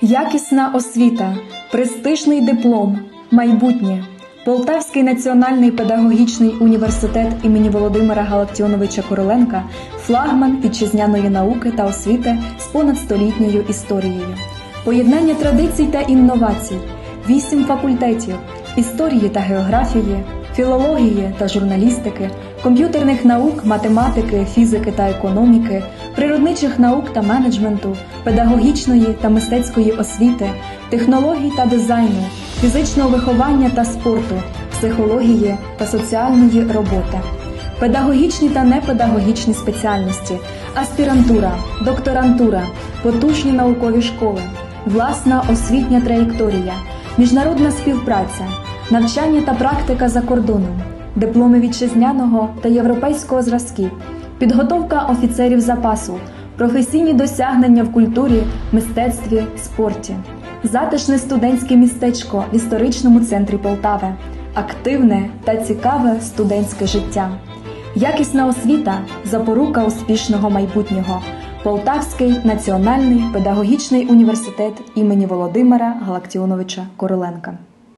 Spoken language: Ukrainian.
Якісна освіта, престижний диплом, майбутнє. Полтавський національний педагогічний університет імені Володимира Галактіоновича Короленка флагман вітчизняної науки та освіти з понадстолітньою історією. Поєднання традицій та інновацій, вісім факультетів історії та географії, філології та журналістики, комп'ютерних наук, математики, фізики та економіки, природничих наук та менеджменту, педагогічної та мистецької освіти, технологій та дизайну, фізичного виховання та спорту, психології та соціальної роботи. Педагогічні та непедагогічні спеціальності, аспірантура, докторантура, потужні наукові школи, власна освітня траєкторія, міжнародна співпраця, навчання та практика за кордоном, дипломи вітчизняного та європейського зразків, підготовка офіцерів запасу, професійні досягнення в культурі, мистецтві, спорті, затишне студентське містечко в історичному центрі Полтави, активне та цікаве студентське життя. Якісна освіта запорука успішного майбутнього. Полтавський національний педагогічний університет імені Володимира Галактіоновича Короленка.